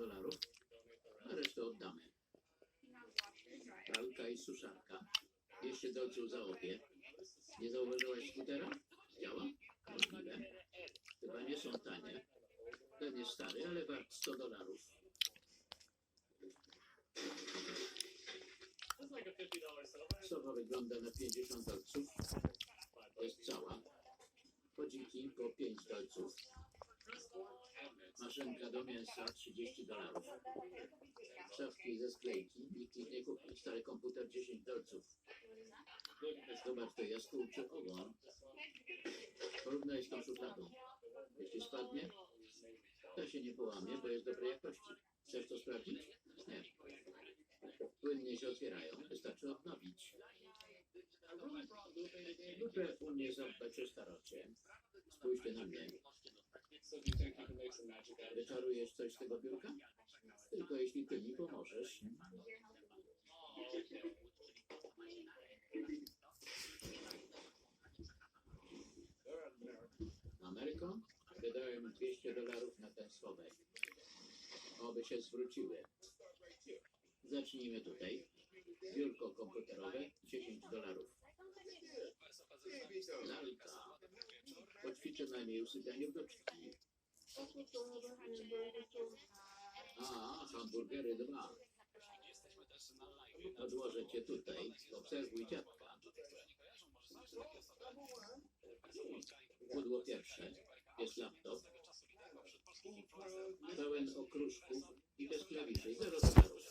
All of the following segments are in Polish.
dolarów, a resztę oddamy. Pralka i suszarka. 200 dolców za obie. Nie zauważyłaś skutera? Działa? Możliwe. Chyba nie są tanie. Jest stary, ale wart 100 dolarów. Sofa wygląda na 50 dolców. To jest cała. Chodziki po 5 dolców. Maszynka do mięsa 30 dolarów. Szafki ze sklejki. Nikt ich nie kupi. Stary komputer 10 dolców. Zobacz to jaskółczy ogon. Porównaj z tą szufladą. Jeśli spadnie, to się nie połamie, bo jest dobrej jakości. Chcesz to sprawdzić? Nie. Płynnie się otwierają, wystarczy odnowić. Lupę umie zadbać o starocie. Spójrzcie na mnie. Wyczarujesz coś z tego biurka? Tylko jeśli ty mi pomożesz. Ameryko, wydałem 200 dolarów na ten schowek. Oby się zwróciły. Zacznijmy tutaj. Biurko komputerowe 10 dolarów. Lalka. Poćwiczę na niej usypianie wdoczki. A, hamburgery dwa. Odłożę cię tutaj. Obserwuj dziadka. Pudło pierwsze. Jest laptop. Pełen okruszków i bez klawiszy. Zero dolarów.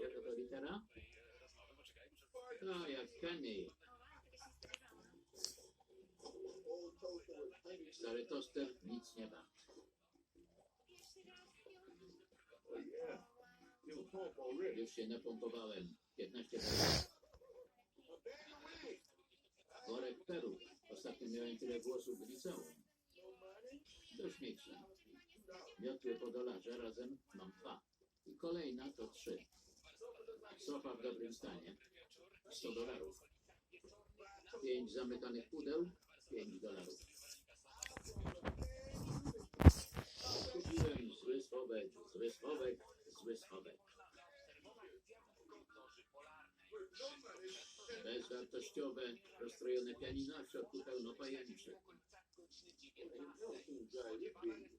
Jaka to litera? A, jak Kenny. Stary toster nic nie ma. Już się napompowałem. 15 dolarów. Worek peruk. Ostatnio miałem tyle włosów w liceum. Do śmieci. Miotły po dolarze razem mam dwa. I kolejna to trzy. Sofa w dobrym stanie. 100 dolarów. Pięć zamykanych pudeł. 5 dolarów. Kupiłem zły schowek, zły schowek, zły schowek. Bezwartościowe, rozstrojone pianino, a w środku pełno pajęczy.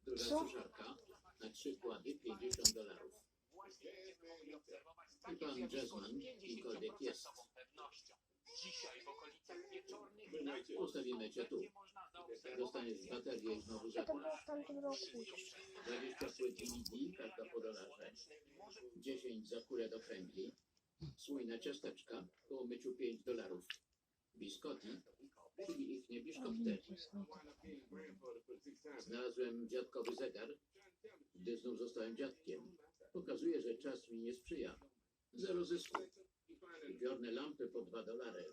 Duża Co? suszarka na trzy kłady 50 dolarów. I pan jazzman, kimkolwiek jest. Dzisiaj w okolicach wieczornych Ustawimy cię tu. Dostaniesz baterię i znowu to było zapłasz. w tamtym roku? 20 płyt DVD, każda po dolarze. 10 za kulę do kręgli. Słój na ciasteczka, po umyciu 5 dolarów. Biskotti, czyli ich nie biszkopty. Znalazłem dziadkowy zegar, gdy znów zostałem dziadkiem. Pokazuje, że czas mi nie sprzyja. Zero zysku. Upiorne lampy po 2 dolary.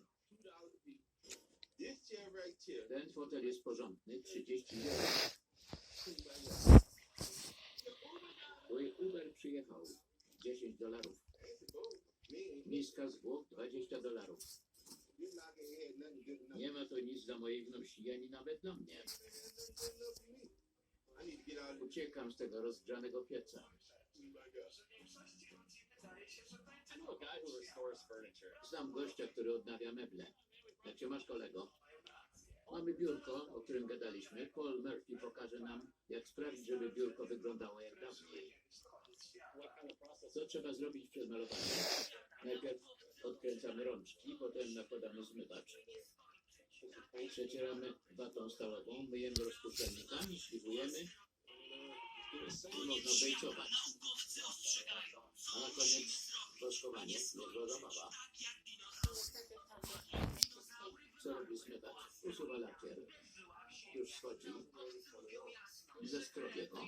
Ten fotel jest porządny, 30 euro. Twój Uber przyjechał. 10 dolarów. Miska zwłok 20 dolarów. Nie ma to nic dla mojej wnusi, ani nawet dla mnie. Uciekam z tego rozgrzanego pieca. Znam gościa, który odnawia meble. Jak cię masz, kolego? Mamy biurko, o którym gadaliśmy. Paul Murphy pokaże nam, jak sprawić, żeby biurko wyglądało jak dawniej. Co trzeba zrobić przed malowaniem? Najpierw odkręcamy rączki, potem nakładamy zmywacz. Przecieramy watą stalową, myjemy rozpuszczalnikami, śliwujemy i można bejcować. A na koniec zabawa. Co robi zmywacz? Usuwa lakier. Już schodzi. Zeskrobie go.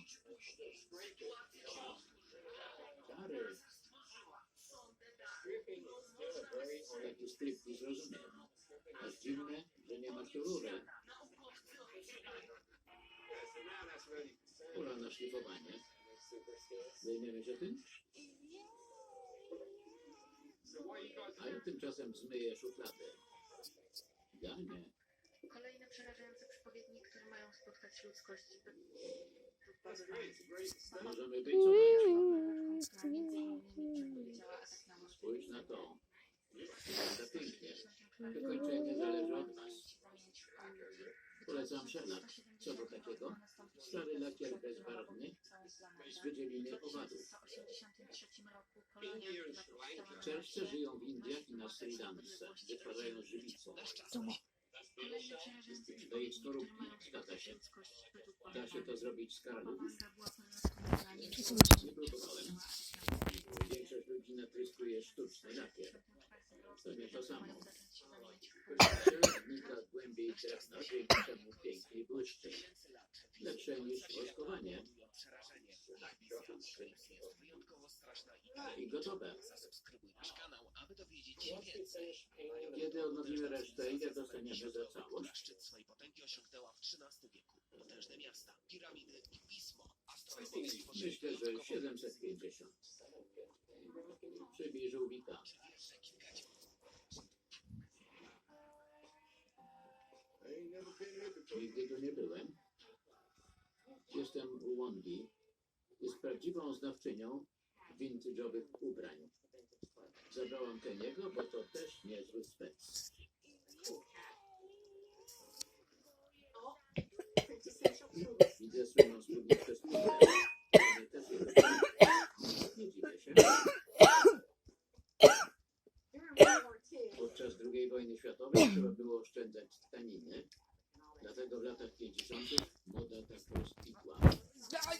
rozumiem. No. Jest dziwne, że nie ma tu rury. Pula na szlifowanie. Zajmiemy się tym? A ja tymczasem zmyję szufladę. Idealnie. Kolejne przerażające przypowiednie, które mają spotkać ludzkość. Możemy być co Spójrz na to. Wykończenie niezależność. Polecam szelak. Co to takiego? Stary lakier bezbarwny z wydzieliny owadów. Czerwce żyją w Indiach i na Sri Lance. Wytwarzają żywicę. Do jej skorupki zgadza się. Da się to zrobić z karalów. Nie próbowałem. Większość ludzi natryskuje sztuczny lakier. To nie to samo. Przelewnika głębiej dzięki temu piękniej błyszczy. Lepsze niż woskowanie. I gotowe. Zasubskrybuj nasz kanał, aby dowiedzieć się więcej. Kiedy odnowimy resztę, ile dostaniemy za całość? Szczyt swojej potęgi osiągnęła w XIII wieku. Potężne miasta, piramidy i pismo. Myślę, że wyjątkową 750. Przybij żółwika. Nigdy tu nie byłem. Jestem Wondi. Jest prawdziwą znawczynią vintage'owych ubrań. Zabrałam Keniego, bo to też niezły spec. Widzę słynną spódniczkę z. Nie dziwię się. Podczas II wojny światowej trzeba było oszczędzać tkaniny. Dlatego w latach 50. moda tak rozkwitła.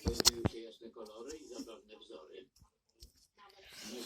Pojawiły się jasne kolory i zabawne wzory. Nie